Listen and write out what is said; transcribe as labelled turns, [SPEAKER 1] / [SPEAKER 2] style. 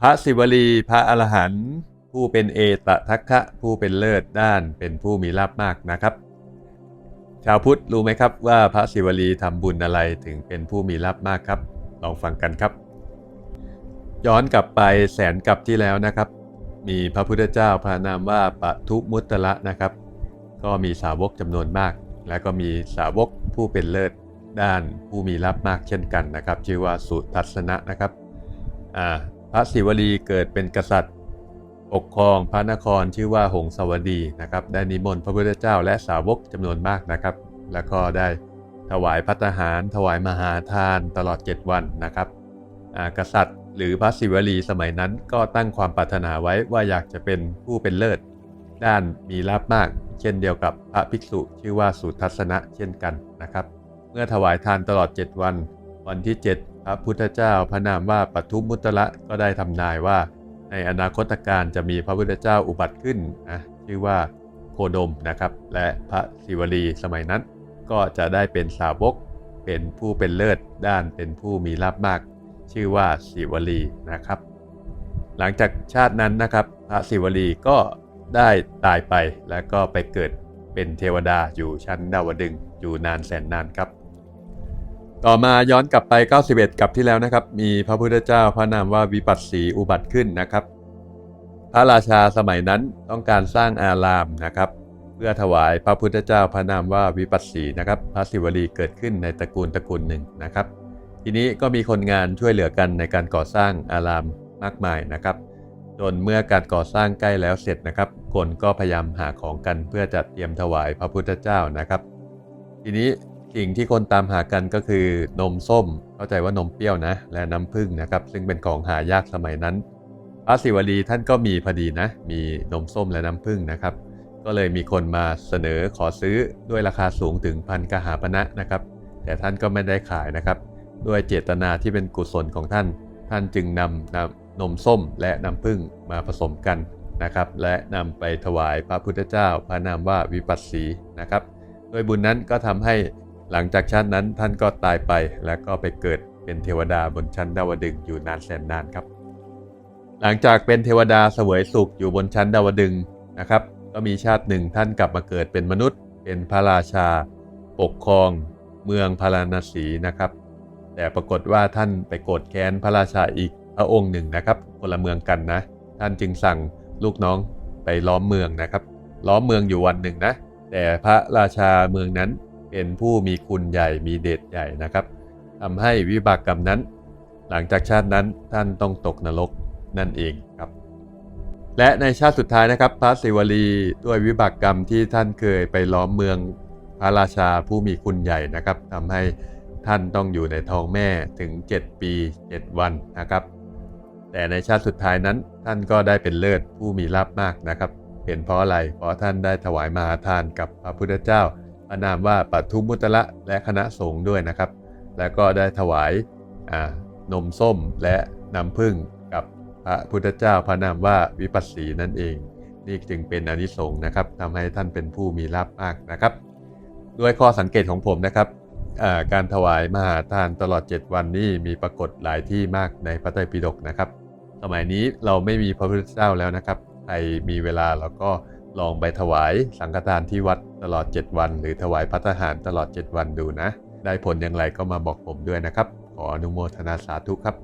[SPEAKER 1] พระศิวลีพระอรหันต์ผู้เป็นเอตทัคคะผู้เป็นเลิศด้านเป็นผู้มีลาภมากนะครับ ชาวพุทธรู้ไหมครับว่าพระศิวลีทำบุญอะไรถึงเป็นผู้มีลาภมากครับ ลองฟังกันครับ ย้อนกลับไปแสนกลับที่แล้วนะครับ มีพระพุทธเจ้าพระนามว่าปทุมุตตะนะครับ ก็มีสาวกจำนวนมาก และก็มีสาวกผู้เป็นเลิศด้านผู้มีลาภมากเช่นกันนะครับ ชื่อว่าสุทัศนะนะครับอ่า พระศิวลีเกิดเป็นกษัตริย์ ปกครองพระนครชื่อว่าหงสาวดีนะครับ ได้นิมนต์พระพุทธเจ้าและสาวกจำนวนมากนะครับ แล้วก็ได้ถวายพัตตาหาร ถวายมหาทานตลอด 7 วันนะครับกษัตริย์ หรือพระศิวลีสมัยนั้นก็ตั้งความปรารถนาไว้ว่าอยากจะเป็นผู้เป็นเลิศ ด้านมีลาภมาก เช่นเดียวกับพระภิกษุชื่อว่าสุทัศนะเช่นกันนะครับ เมื่อถวายทานตลอด 7 วัน วันที่ 7 พระพุทธเจ้าพระนามว่าปทุมมุตระก็ได้ทำนายว่า ในอนาคตการจะมีพระพุทธเจ้าอุบัติขึ้นนะชื่อว่าโคดมนะครับ และพระศิวลีสมัยนั้น ก็จะได้เป็นสาวกเป็นผู้เป็นเลิศด้านเป็นผู้มีลาภมาก ชื่อว่าศิวลีนะครับ หลังจากชาตินั้นนะครับพระศิวลีก็ได้ตายไปแล้วก็ไปเกิดเป็นเทวดาอยู่ชั้นดาวดึงอยู่นานแสนนานครับ ต่อมาย้อนกลับไป 91 กับที่แล้วนะครับ มีพระพุทธเจ้าพระนามว่าวิปัสสีอุบัติขึ้นนะครับ พระราชาสมัยนั้นต้องการสร้างอารามนะครับ เพื่อถวายพระพุทธเจ้าพระนามว่าวิปัสสีนะครับ พระศิวลีเกิดขึ้นในตระกูลตระกูลหนึ่งนะครับ ทีนี้ก็มีคนงานช่วยเหลือกันในการก่อสร้างอารามมากมายนะครับจนเมื่อการก่อสร้างใกล้แล้วเสร็จนะครับ คนก็พยายามหาของกันเพื่อจะเตรียมถวายพระพุทธเจ้านะครับ ทีนี้ สิ่งที่คนตามหากันก็คือนมส้ม เข้าใจว่านมเปรี้ยวนะ และน้ำผึ้งนะครับ ซึ่งเป็นของหายากสมัยนั้นพระศิวลีท่านก็มีพอดีนะ มีนมส้มและน้ำผึ้งนะครับ ก็เลยมีคนมาเสนอขอซื้อด้วยราคาสูงถึงพันกหาปณะนะครับ แต่ท่านก็ไม่ได้ขายนะครับ ด้วยเจตนาที่เป็นกุศลของท่าน ท่านจึงนำนำนมส้มและน้ำผึ้งมาผสมกันนะครับ และนำไปถวายพระพุทธเจ้า พระนามว่าวิปัสสีนะครับ โดยบุญนั้นก็ทำให้ หลังจากชาตินั้นท่านก็ตายไปแล้วก็ไปเกิดเป็นเทวดาบนชั้นดาวดึงอยู่นานแสนนานครับ หลังจากเป็นเทวดาเสวยสุขอยู่บนชั้นดาวดึงนะครับ ก็มีชาติหนึ่งท่านกลับมาเกิดเป็นมนุษย์ เป็นพระราชา ปกครอง เมืองพาราณสีนะครับ แต่ปรากฏว่าท่านไปโกรธแค้นพระราชาอีกพระองค์หนึ่งนะครับ คนละเมืองกันนะ ท่านจึงสั่งลูกน้องไปล้อมเมืองนะครับ ล้อมเมืองอยู่วันหนึ่งนะ แต่พระราชาเมืองนั้น เป็นผู้มีคุณใหญ่มีเดชใหญ่นะครับทำให้วิบากกรรมนั้น หลังจากชาตินั้นท่านต้องตกนรกนั่นเองครับ และในชาติสุดท้ายนะครับ พระศิวลีด้วยวิบากกรรมที่ท่านเคยไปล้อมเมืองพระราชาผู้มีคุณใหญ่นะครับทำให้ท่านต้องอยู่ในท้องแม่ถึง 7 ปี 7 วันนะครับ แต่ในชาติสุดท้ายนั้นท่านก็ได้เป็นเลิศผู้มีลาภมากนะครับ เป็นเพราะอะไร เพราะท่านได้ถวายมหาทานกับพระพุทธเจ้า พระนามว่าปัทุมุตระและคณะสงฆ์ด้วยนะครับ แล้วก็ได้ถวายนมส้มและน้ำผึ้งกับพระพุทธเจ้าพระนามว่าวิปัสสีนั่นเอง นี่จึงเป็นอนิสงส์นะครับทำให้ท่านเป็นผู้มีลาภมากนะครับ ด้วยข้อสังเกตของผมนะครับการถวายมหาทานตลอด 7 วันนี้มีปรากฏหลายที่มากในพระไตรปิฎกนะครับ สมัยนี้เราไม่มีพระพุทธเจ้าแล้วนะครับใครมีเวลาเราก็ ลองไปถวายสังฆทานที่วัดตลอด 7 วัน หรือถวายพัฒหารตลอด 7 วันดูนะ ได้ผลอย่างไรก็มาบอกผมด้วยนะครับ ขออนุโมทนาสาธุครับ